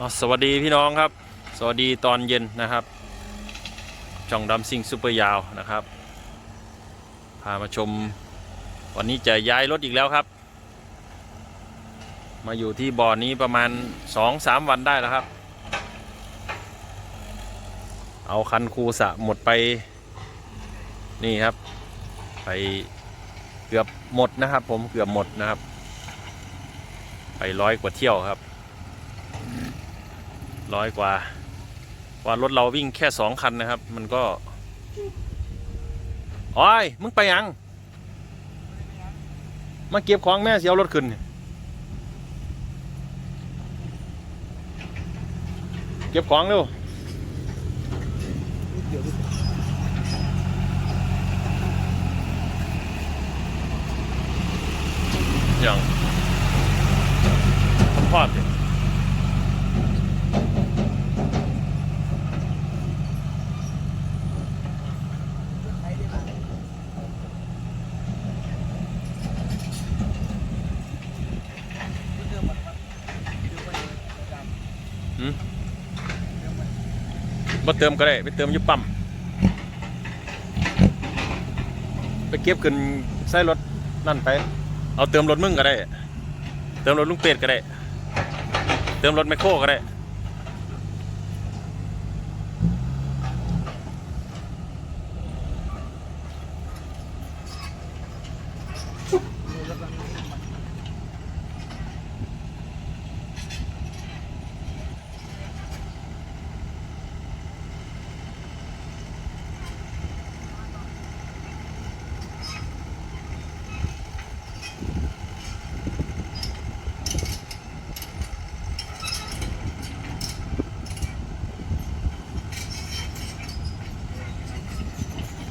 สวัสดีพี่น้องครับ สวัสดีตอนเย็นนะครับ ช่องดำซิงซูเปอร์ยาวนะครับ พามาชม วันนี้จะย้ายรถอีกแล้วครับ มาอยู่ที่บ่อนี้ประมาณ 2-3 วันได้แล้วครับ เอาคันคูสะหมดไปนี่ครับ ไปเกือบหมดนะครับ ผมเกือบหมดนะครับ ไปร้อยกว่าเที่ยวครับ ร้อยกว่า ว่ารถเราวิ่งแค่สองคันนะครับ มันก็อ้ยมึงไปยัง มาเก็บของแม่เสียวรถขึ้น เก็บของเร็วย่างพอดดิมาเติมก็ได้ ไปเติมอยุปั๊มไปเก็บขึ้นใส่รถนั่นไป เอาเติมรถมึงก็ได้ เติมรถลุงเป็ดก็ได้ เติมรถแมคโครก็ได้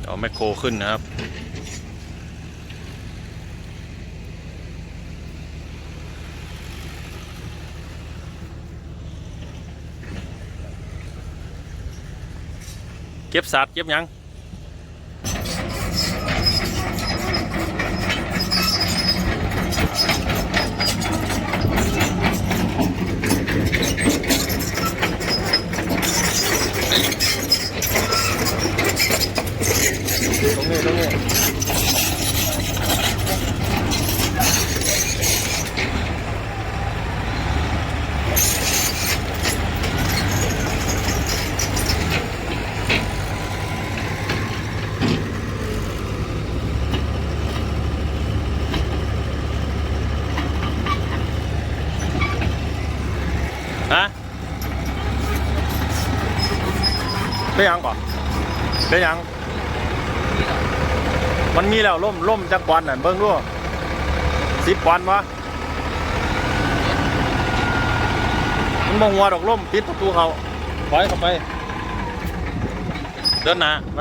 เอาแมคโครขึ้นนะครับเก็บสัตว์เก็บยัง ได้ยังก่อนได้ยัง มันมีแล้วล่มล่มจากวันน่ะเบิ้งดูสิบวันวะมันมองหัวดอกล่มปิดประตูเขาถอยเข้าไป เดินหน้าไป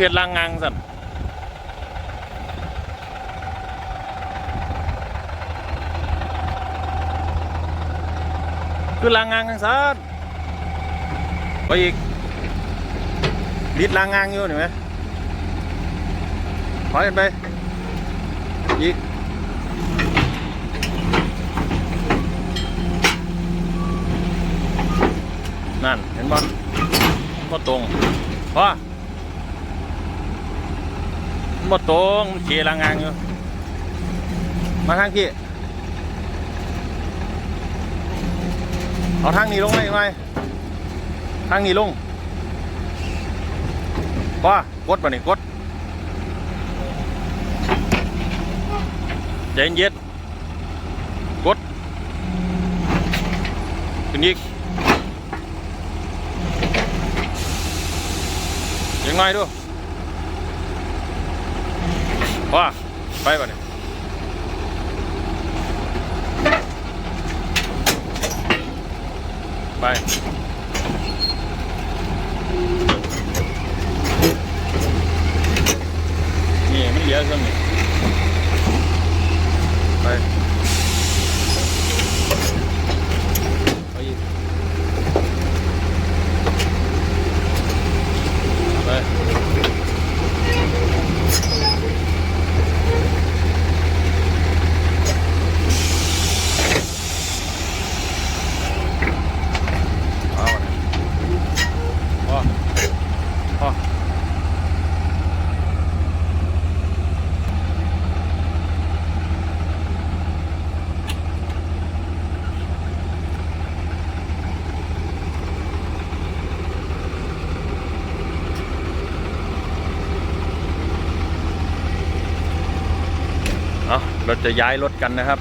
เห็ดลางงางสั่นคือลางงางทางสั่นไปอีกดิดลางงางอยู่เห็นไหมถอยกันไป อีก นั่น เห็นบ่ก็ตรงพอ หมดตรงเขียลางงางอยู่ มาทางพี่ เอาทางนี้ลงไหมไหมทางนี้ลงป้ากดป่ะนี่กดเย็นกดขึ้นอีกยังไงดูว่ ว้าไปป่ะเนี่ยไปนี่มันเหลือเครื่องนี้ไปเอาอีกไปเอาอะพอพอ เอาเรา จะย้ายรถกันนะครับ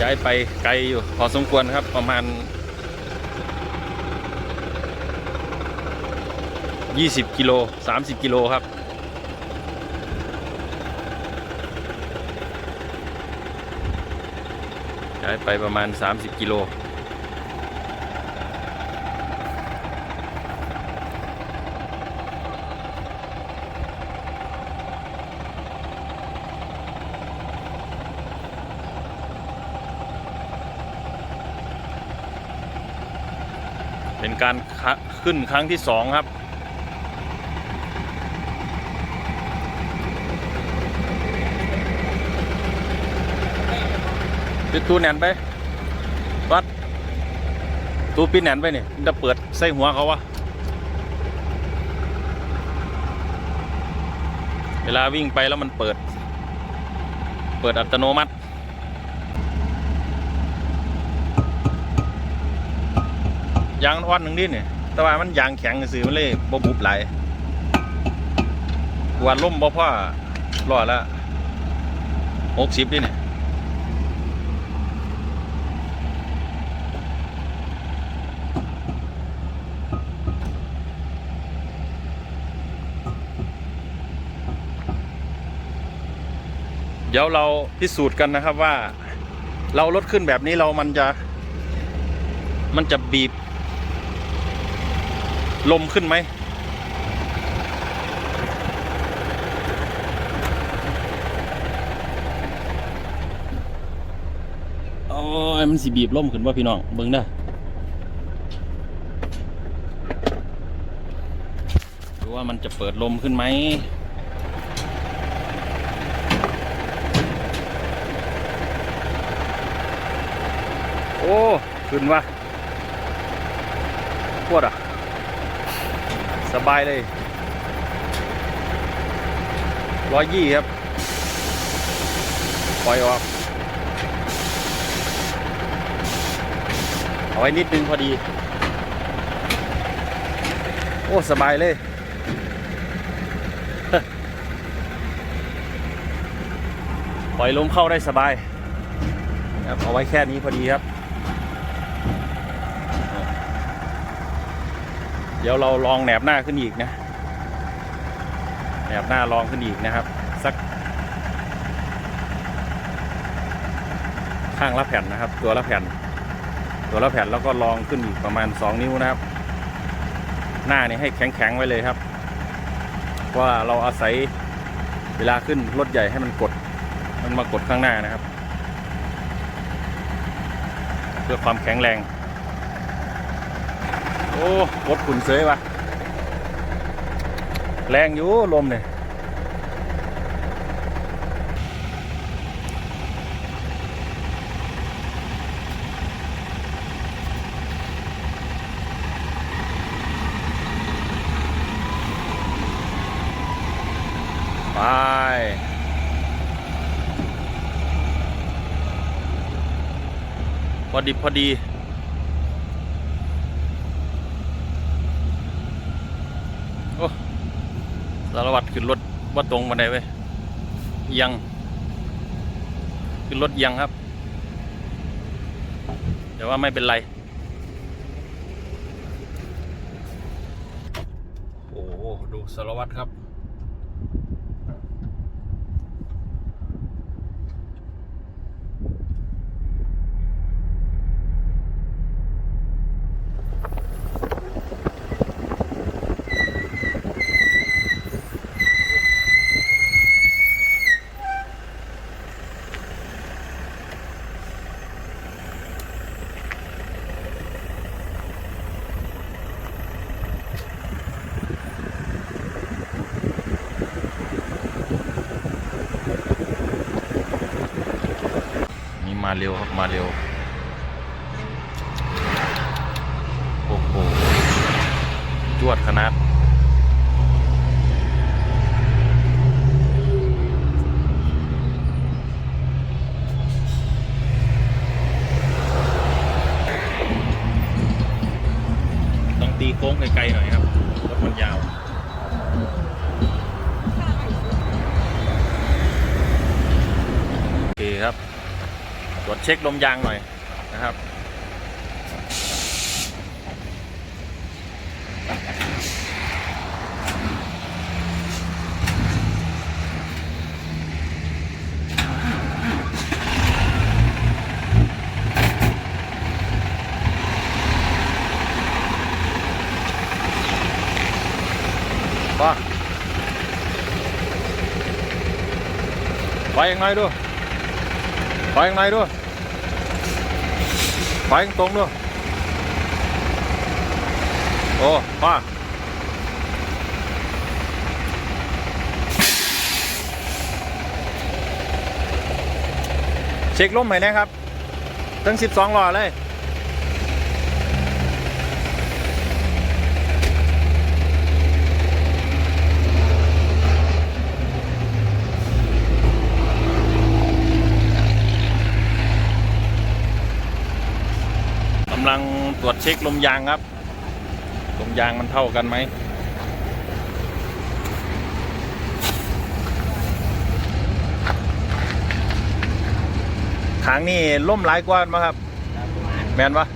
ย้ายไปไกลอยู่พอสมควรครับประมาณ 20 กิโล 30 กิโลครับย้ายไปประมาณ 30 กิโล เป็นการคะ ขึ้นครั้งที่สองครับปิดตู้แหนนไป วัด ตู้ปิดแหนนไปนี่มันจะเปิดใส่หัวเขาวะเวลาวิ่งไปแล้วมันเปิด เปิดอัตโนมัติยางอ่อนหนึ่งดิเนี่ย แต่ว่ามันยางแข็งซื้อมันเลยบ่บุบไหลกวนล่มบ่พ่อรอดละหกสิบดิเนี่ยเดี๋ยวเราพิสูจน์กันนะครับว่า เราลดขึ้นแบบนี้เรามันจะ มันจะบีบ ลมขึ้นไหม โอ้ย มันสิบีบลมขึ้นว่าพี่น้องเบิ่งเด้อดูว่ามันจะเปิดลมขึ้นไหมโอ้ ขึ้นวะปวดอะ สบายเลยร้อยยี่ครับ ปล่อยออกเอาไว้นิดนึงพอดี โอ้ สบายเลยปล่อยลมเข้าได้สบายครับเอาไว้แค่นี้พอดีครับ เดี๋ยวเราลองแหนบหน้าขึ้นอีกนะแหนบหน้าลองขึ้นอีกนะครับ สัก ข้างละแผ่นนะครับ ตัวละแผ่น ตัวละแผ่นแล้วก็ลองขึ้นอีกประมาณ 2 นิ้วนะครับ หน้านี่ให้แข็งๆไว้เลยครับ ว่าเราอาศัยเวลาขึ้นรถใหญ่ให้มันกด มันมากดข้างหน้านะครับ เพื่อความแข็งแรง อ้รถขุนเสยวะแรงอยู่ลมเนี่ยไปพอดีพอดี สารวัตรขึ้นรถว่าตรงมาได้เว้ยยังขึ้นรถยังครับ แต่ว่าไม่เป็นไร โอ้โหดูสารวัตรครับ นี่ มาเร็วครับมาเร็ว โอ้โหจวดขนาดต้องตีโค้งไกลๆหน่อยครับรถมันยาวโอเคครับ รวจเช็คลมยางหน่อยนะครับป้าไปยังไงดู ไปยังไงด้วยไปตรงด้วยโอ้มาเช็คลมไหมนะครับ ตั้ง 12หล่อเลย กำลัง ตรวจเช็คลมยางครับ ลมยางมันเท่ากันไหมขางนี่ล่มหลายกว่ามั้ครับ แมนปะ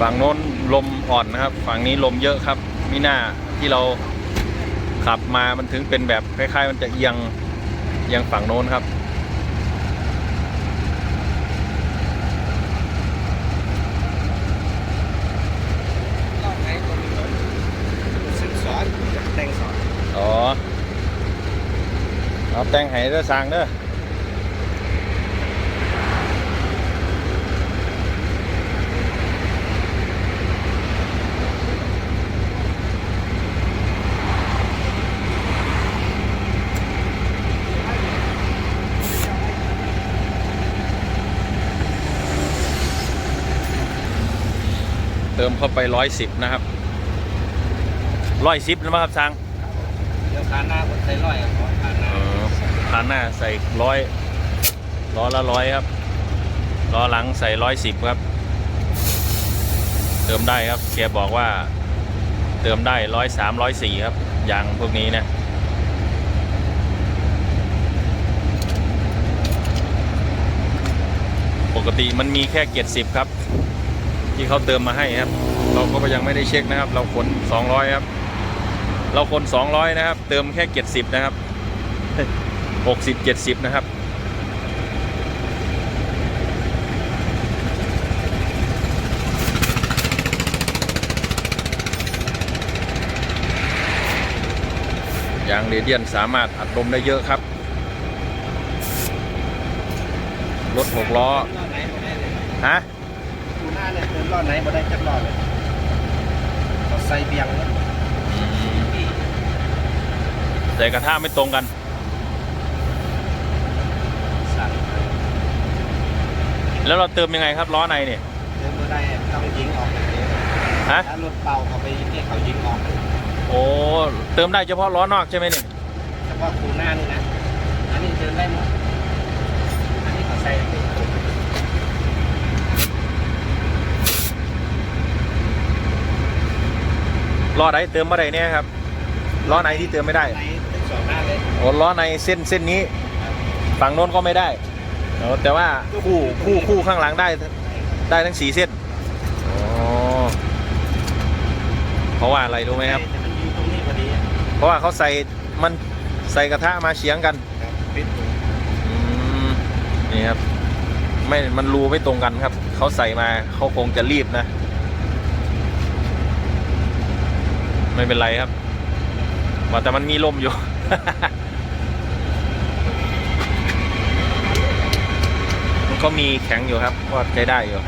ฝั่งโน้นลมอ่อนนะครับ ฝั่งนี้ลมเยอะครับมิน่าที่เราขับมามันถึงเป็นแบบคล้ายๆ มันจะเอียงเอียงฝั่งโน้นครับ รอบไหนตัวนี้ซึ่งสอนแต่งสอน อ๋อ เอา แต่งให้เด้อสร้างเด้อเติมเข้าไปร้อยสิบนะครับร้อยสิบนะครับสร้างเดี๋ยวขาหน้าผมใส่ร้อยอะขอ ขาหน้าเออคันหน้าใส่ร้อยล้อละร้อยครับล้อหลังใส่ร้อยสิบครับ เติมได้ครับแกบอกว่า เติมได้ร้อยสามร้อยสี่ครับยางพวกนี้นะปกติมันมีแค่เกียรสิบครับ ที่เขาเติมมาให้ครับ เราก็ยังไม่ได้เช็คนะครับ เราขนสองร้อยครับ เราขนสองร้อยนะครับ เติมแค่เกียรสิบนะครับ หกสิบเจ็ดสิบนะครับ ยางเรเดียนสามารถอัดลมได้เยอะครับ รถหกล้อรอบไหนบ่ได้เลยฮะดูหน้าเนี่ยเติมรอบไหนบ่ได้จักรอบเลยเขาใส่เบียงเลยแต่กระทะไม่ตรงกันสั่น แล้วเราเติมยังไงครับล้อในเนี่ยเติมบ่ได้ต้องยิงออกเลยฮะถ้ารถเป่าเขาไปที่เขายิงออกเลยโอ้เติมได้เฉพาะล้อนอกใช่ไหมเนี่ยเฉพาะคูหน้านี่นะอันนี้เติมได้หมดอันนี้เขาใส่ล้อไหนเติมมาได้เนี่ยครับล้อไหนที่เติมไม่ได้ไหนทั้งสองด้านเลยโอ้ล้อในเส้นเส้นนี้ ฝั่งโน้นก็ไม่ได้ โอ้แต่ว่าคู่คู่คู่ข้างหลังได้ได้ทั้งสีเส้นอ๋อเพราะว่าอะไรรู้ไหมครับ แต่มันอยู่ตรงนี้พอดีอะเพราะว่าเขาใส่มันใส่กระทะมาเฉียงกันครับปิดอืมนี่ครับไม่มันรูไม่ตรงกันครับเขาใส่มาเขาคงจะรีบนะ ไม่เป็นไรครับว่าแต่มันมีลมอยู่ มัน ก็มีแข็งอยู่ครับก็ใช้ได้อยู่